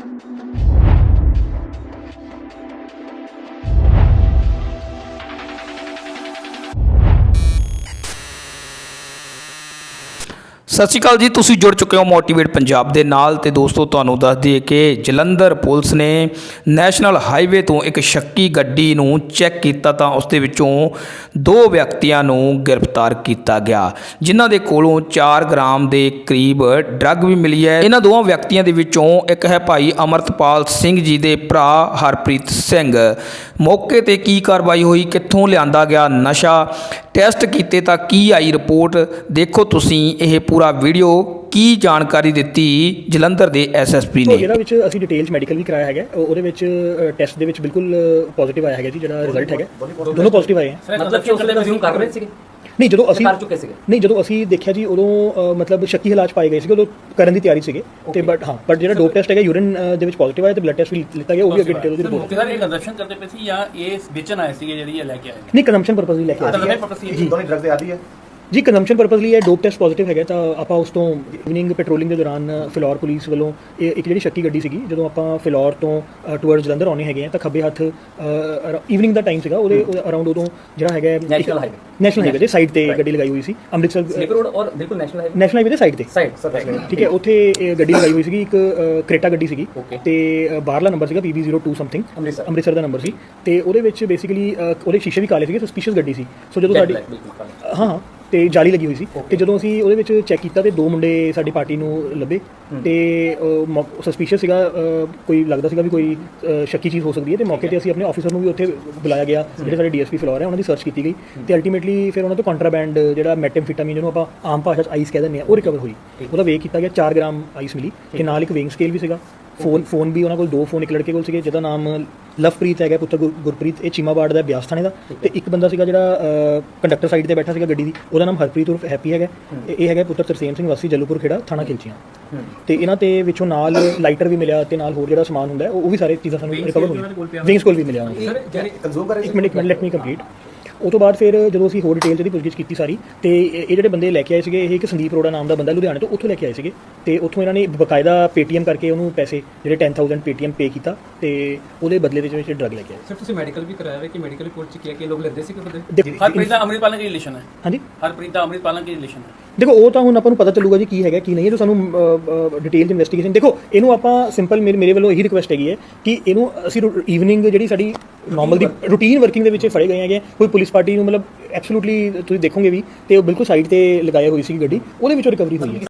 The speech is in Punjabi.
thank you ਸਤਿ ਸ਼੍ਰੀ ਅਕਾਲ ਜੀ, ਤੁਸੀਂ ਜੁੜ ਚੁੱਕੇ ਹੋ ਮੋਟੀਵੇਟ ਪੰਜਾਬ ਦੇ ਨਾਲ ਤੇ ਦੋਸਤੋ, ਤੁਹਾਨੂੰ ਦੱਸ ਦਈਏ ਕਿ ਜਲੰਧਰ ਪੁਲਿਸ ਨੇ ਨੈਸ਼ਨਲ ਹਾਈਵੇ ਤੋਂ ਇੱਕ ਸ਼ੱਕੀ ਗੱਡੀ ਨੂੰ ਚੈੱਕ ਕੀਤਾ ਤਾਂ ਉਸ ਦੇ ਵਿੱਚੋਂ ਦੋ ਵਿਅਕਤੀਆਂ ਨੂੰ ਗ੍ਰਿਫਤਾਰ ਕੀਤਾ ਗਿਆ, ਜਿਨ੍ਹਾਂ ਦੇ ਕੋਲੋਂ 4 ਗ੍ਰਾਮ ਦੇ ਕਰੀਬ ਡਰੱਗ ਵੀ ਮਿਲੀ ਹੈ। ਇਹਨਾਂ ਦੋਵਾਂ ਵਿਅਕਤੀਆਂ ਦੇ ਵਿੱਚੋਂ ਇੱਕ ਹੈ ਭਾਈ ਅਮਰਤਪਾਲ ਸਿੰਘ ਜੀ ਦੇ ਭਰਾ ਹਰਪ੍ਰੀਤ ਸਿੰਘ। ਮੌਕੇ ਤੇ ਕੀ ਕਾਰਵਾਈ ਹੋਈ, ਕਿੱਥੋਂ ਲਿਆਂਦਾ ਗਿਆ ਨਸ਼ਾ, ਟੈਸਟ ਕੀਤੇ ਤਾਂ ਕੀ ਆਈ ਰਿਪੋਰਟ, ਦੇਖੋ ਤੁਸੀਂ ਇਹ ਪੂਰਾ ਵੀਡੀਓ। ਕੀ ਜਾਣਕਾਰੀ ਦਿੱਤੀ ਜਲੰਧਰ ਦੇ ਐਸਐਸਪੀ ਨੇ? ਜਿਹੜਾ ਵਿੱਚ ਅਸੀਂ ਡਿਟੇਲਸ ਮੈਡੀਕਲ ਵੀ ਕਰਾਇਆ ਹੈਗਾ ਉਹ- ਉਹਦੇ ਵਿੱਚ ਟੈਸਟ ਦੇ ਵਿੱਚ ਬਿਲਕੁਲ ਪੋਜ਼ਿਟਿਵ ਆਇਆ ਹੈਗਾ ਜੀ ਜਿਹੜਾ ਰਿਜ਼ਲਟ ਹੈਗਾ। ਦੋਨੋਂ ਪੋਜ਼ਿਟਿਵ ਆਏ ਹੈ ਮਤਲਬ ਕਿ ਉਸ ਵੇਲੇ ਕੰਜ਼ਿਊਮ ਕਰ ਰਹੇ ਸੀਗੇ? ਨਹੀਂ ਜਦੋਂ ਅਸੀਂ ਕਰ ਚੁੱਕੇ ਸੀਗੇ? ਨਹੀਂ ਜਦੋਂ ਅਸੀਂ ਦੇਖਿਆ ਜੀ ਉਦੋਂ ਅ, ਮਤਲਬ ਸ਼ੱਕੀ ਹਾਲਾਤ 'ਚ ਪਾਏ ਗਏ ਸੀਗੇ ਉਦੋਂ ਕਰਨ ਦੀ ਤਿਆਰੀ ਸੀਗੇ। ਤੇ ਬਟ ਹਾਂ ਬਟ ਜਿਹੜਾ ਡੋਪ ਟੈਸਟ ਹੈਗਾ ਯੂਰਿਨ ਦੇ ਵਿੱਚ ਪੋਜ਼ਿਟਿਵ ਆਇਆ ਤੇ ਬਲੱਡ ਟੈਸਟ ਵੀ ਲਿੱਤਾ ਗਿਆ ਉਹ ਵੀ ਅੱਗੇ ਡਿਟੇਲ ਉਹਦੀ ਰਿਪੋਰਟ ਸਰ ਇਹ ਕੰਜ਼ੰਪਸ਼ਨ ਕਰਦੇ ਪਏ ਸੀ ਜਾਂ ਇਹ ਵੇਚਣ ਆਏ ਸੀਗੇ ਜਿਹੜੀ ਇਹ ਲੈ ਕੇ ਆਏ? ਨਹੀਂ ਕੰਜ਼ੰਪਸ਼ਨ ਪਰਪਸ ਲਈ ਲੈ ਕੇ ਆਏ ਸੀਗੇ। ਪਰਪਸ ਸੀ ਜੀ। ਦੋਨੇ ਡਰੱਗ ਦੇ ਆਦੀ ਹੈ। ਜੀ ਕੰਜ਼ੰਪਸ਼ਨ ਪਰਪਸ ਲਈ ਇਹ ਡੋਪ ਟੈਸਟ ਪੋਜ਼ਿਟਿਵ ਹੈਗਾ ਤਾਂ ਆਪਾਂ ਉਸ ਤੋਂ ਇਵਨਿੰਗ ਪੈਟਰੋਲਿੰਗ ਦੇ ਦੌਰਾਨ ਫਿਲੌਰ ਪੁਲਿਸ ਵੱਲੋਂ ਇਹ ਇੱਕ ਜਿਹੜੀ ਸ਼ੱਕੀ ਗੱਡੀ ਸੀਗੀ ਜਦੋਂ ਆਪਾਂ ਫਿਲੌਰ ਤੋਂ ਟੁਵਰਡ ਜਲੰਧਰ ਆਉਣੇ ਹੈਗੇ ਆ ਤਾਂ ਖੱਬੇ ਹੱਥ ਇਵਨਿੰਗ ਦਾ ਟਾਈਮ ਸੀਗਾ ਉਹਦੇ ਅਰਾਊਂਡ ਉਦੋਂ ਜਿਹੜਾ ਹੈਗਾ। ਨੈਸ਼ਨਲ ਹਾਈਵੇ ਦੇ ਸਾਈਡ ਤੇ ਗੱਡੀ ਲਗਾਈ ਹੋਈ ਸੀ ਅੰਮ੍ਰਿਤਸਰ ਸਲੀਪਰ ਰੋਡ ਔਰ ਬਿਲਕੁਲ ਨੈਸ਼ਨਲ ਹਾਈਵੇ ਨੈਸ਼ਨਲ ਹਾਈਵੇ ਦੇ ਸਾਈਡ ਤੇ। ਸਾਈਡ ਠੀਕ ਹੈ ਉੱਥੇ ਗੱਡੀ ਲਗਾਈ ਹੋਈ ਸੀਗੀ ਇੱਕ ਕ੍ਰੇਟਾ ਗੱਡੀ ਸੀਗੀ। ਤੇ ਬਾਹਰਲਾ ਨੰਬਰ ਸੀਗਾ PB02 ਸਮਥਿੰਗ ਅੰਮ੍ਰਿਤਸਰ। ਦਾ ਨੰਬਰ ਸੀ। ਤੇ ਉਹਦੇ ਵਿੱਚ ਬੇਸਿਕਲੀ ਉਹਦੇ ਸ਼ੀਸ਼ੇ ਵੀ ਕਾਲੇ ਸੀਗੇ ਸਸਪੀਸ਼ੀਅਸ ਗੱਡੀ ਸੀ। ਸੋ ਜਦੋਂ ਸਾਡੀ ਹਾਂ। ਤੇ ਜਾਲੀ ਲੱਗੀ ਹੋਈ ਸੀ। ਤੇ ਜਦੋਂ ਅਸੀਂ ਉਹਦੇ ਵਿੱਚ ਚੈੱਕ ਕੀਤਾ ਤੇ ਦੋ ਮੁੰਡੇ ਸਾਡੀ ਪਾਰਟੀ ਨੂੰ ਲੱਭੇ। ਤੇ ਸਸਪੀਸ਼ੀਅਸ ਸੀਗਾ ਕੋਈ ਲੱਗਦਾ ਸੀਗਾ ਵੀ ਕੋਈ ਸ਼ੱਕੀ ਚੀਜ਼ ਹੋ ਸਕਦੀ ਹੈ ਤੇ ਮੌਕੇ ਤੇ ਅਸੀਂ ਆਪਣੇ ਆਫੀਸਰ ਨੂੰ ਵੀ ਉੱਥੇ ਬੁਲਾਇਆ ਗਿਆ ਜਿਹੜੇ ਸਾਡੇ ਡੀਐਸਪੀ ਫਲੋਰ ਹੈ ਉਹਨਾਂ ਦੀ ਸਰਚ ਕੀਤੀ ਗਈ। ਤੇ ਅਲਟੀਮੇਟਲੀ ਫਿਰ ਉਹਨਾਂ ਤੋਂ ਕੰਟਰਾਬੈਂਡ ਜਿਹੜਾ ਮੈਟਮਫੀਟਾਮੀਨ ਜਿਹਨੂੰ ਆਪਾਂ ਆਮ ਭਾਸ਼ਾ 'ਚ ਆਈਸ ਕਹਿ ਦਿੰਦੇ ਆ ਉਹ ਰਿਕਵਰ ਹੋਈ। ਉਹਦਾ ਵੇਖ ਕੀਤਾ ਗਿਆ 4 ਗ੍ਰਾਮ ਆਈਸ ਮਿਲੀ। ਤੇ ਨਾਲ ਇੱਕ ਵੇਇੰਗ ਸਕੇਲ ਵੀ ਸੀਗਾ। ਫੋਨ ਫੋਨ ਵੀ ਉਹਨਾਂ ਕੋਲ ਦੋ ਫੋਨ ਇੱਕ ਲੜਕੇ ਕੋਲ ਸੀਗੇ ਜਿਹਦਾ ਨਾਮ ਲਵਪ੍ਰੀਤ ਹੈਗਾ ਪੁੱਤਰ ਗੁਰ- ਗੁਰਪ੍ਰੀਤ ਇਹ ਚੀਮਾਬਾੜ ਦਾ ਬਿਆਸ ਥਾਣੇ ਦਾ। ਤੇ ਇੱਕ ਬੰਦਾ ਸੀਗਾ ਜਿਹੜਾ ਕੰਡਕਟਰ ਸਾਈਡ ਤੇ ਬੈਠਾ ਸੀਗਾ ਗੱਡੀ ਦੀ ਉਹਦਾ ਨਾਮ ਹਰਪ੍ਰੀਤ ਉਰਫ ਹੈਪੀ ਹੈਗਾ। ਇਹ- ਇਹ ਹੈਗਾ ਪੁੱਤਰ ਤਰਸੇਮ ਸਿੰਘ ਵਾਸੀ ਜਲੂਪੁਰ ਖੇੜਾ ਥਾਣਾ ਖਿਲਚੀਆਂ। ਤੇ ਇਹਨਾਂ ਤੇ ਵਿੱਚੋਂ ਨਾਲ ਲਾਈਟਰ ਵੀ ਮਿਲਿਆ ਤੇ ਨਾਲ ਹੋਰ ਜਿਹੜਾ ਸਮਾਨ ਹੁੰਦਾ ਹੈ, ਉਹ ਉਹ ਵੀ ਸਾਰੇ ਚੀਜ਼ਾਂ ਸਾਨੂੰ ਰਿਕਵਰ ਹੋਈਆਂ। ਵਿੰਗਸ ਕੋਲ ਵੀ ਮਿਲਿਆ। ਉਹਨਾਂ ਨੂੰ। ਸਰ ਜਿਹੜੇ ਕੰਜ਼ੂਮ ਕਰ ਰਹੇ ਇੱਕ ਮਿੰਟ ਇੱਕ ਮਿੰਟ ਲੈਟ ਮੀ ਕੰਪਲੀਟ ਉਹ ਤੋਂ ਬਾਅਦ ਫਿਰ ਜਦੋਂ ਅਸੀਂ ਹੋਰ ਡਿਟੇਲ ਦੀ ਪੁੱਛਗਿੱਛ ਕੀਤੀ ਸਾਰੀ ਤੇ ਇਹ ਇਹ ਜਿਹੜੇ ਬੰਦੇ ਲੈ ਕੇ ਆਏ ਸੀਗੇ ਇਹ ਇੱਕ ਸੰਦੀਪ ਅਰੋੜਾ ਨਾਮ ਦਾ ਬੰਦਾ ਲੁਧਿਆਣੇ ਤੋਂ ਉੱਥੋਂ ਲੈ ਕੇ ਆਏ ਸੀਗੇ। ਤੇ ਉੱਥੋਂ ਇਹਨਾਂ ਨੇ ਬਕਾਇਦਾ ਪੇਟੀਐਮ ਕਰਕੇ ਉਹਨੂੰ ਪੈਸੇ ਜਿਹੜੇ 10000 ਪੇਟੀਐਮ ਪੇ ਕੀਤਾ ਤੇ ਉਹਦੇ ਬਦਲੇ ਦੇ ਵਿੱਚ ਡਰਗ ਲੈ ਕੇ ਆਏ। ਸਰ ਤੁਸੀਂ ਮੈਡੀਕਲ ਵੀ ਕਰਾਇਆ ਹੈ ਕਿ ਮੈਡੀਕਲ ਰਿਪੋਰਟ ਚ ਕੀ ਹੈ ਕਿ ਲੋਕ ਲੈਂਦੇ ਸੀ ਕਿ ਬੰਦੇ? ਦੇਖੋ- ਹਰਪ੍ਰੀਤ ਦਾ ਅੰਮ੍ਰਿਤਪਾਲ ਨਾਲ ਕੀ ਰਿਲੇਸ਼ਨ ਹੈ। ਹਾਂਜੀ। ਹਰਪ੍ਰੀਤ ਦਾ ਅੰਮ੍ਰਿਤਪਾਲ ਨਾਲ ਕੀ ਰਿਲੇਸ਼ਨ ਹੈ। ਦੇਖੋ, ਉਹ ਤਾਂ ਹੁਣ ਆਪਾਂ ਨੂੰ ਪਤਾ ਚੱਲੂਗਾ ਜੀ ਕੀ ਹੈਗਾ, ਕੀ ਨਹੀਂ ਹੈ। ਤਾਂ ਸਾਨੂੰ ਡਿਟੇਲ ਇਨਵੈਸਟੀਗੇਸ਼ਨ ਦੇਖੋ, ਇਹਨੂੰ ਆਪਾਂ ਸਿੰਪਲ ਮੇਰੇ ਮੇਰੇ ਵੱਲੋਂ ਇਹੀ ਰਿਕੁਐਸਟ ਹੈਗੀ ਹੈ ਕਿ ਇਹਨੂੰ ਅਸੀਂ ਈਵਨਿੰਗ ਜਿਹੜੀ ਸਾਡੀ ਨਾਰਮਲ ਦੀ ਰੂਟੀਨ ਵਰਕਿੰਗ ਦੇ ਵਿੱਚ ਫੜੇ ਗਏ ਹੈਗੇ ਕੋਈ ਪੁਲਿਸ ਪਾਰਟੀ ਨੂੰ ਮਤਲਬ ਐਬਸੋਲੂਟਲੀ ਤੁਸੀਂ ਦੇਖੋਗੇ ਵੀ ਤੇ ਉਹ ਬਿਲਕੁਲ ਸਾਈਡ ਤੇ ਲਗਾਇਆ ਹੋਈ ਸੀ ਗੱਡੀ। ਉਹਦੇ ਵਿੱਚੋਂ ਰਿਕਵਰੀ ਹੋਈ ਹੈ।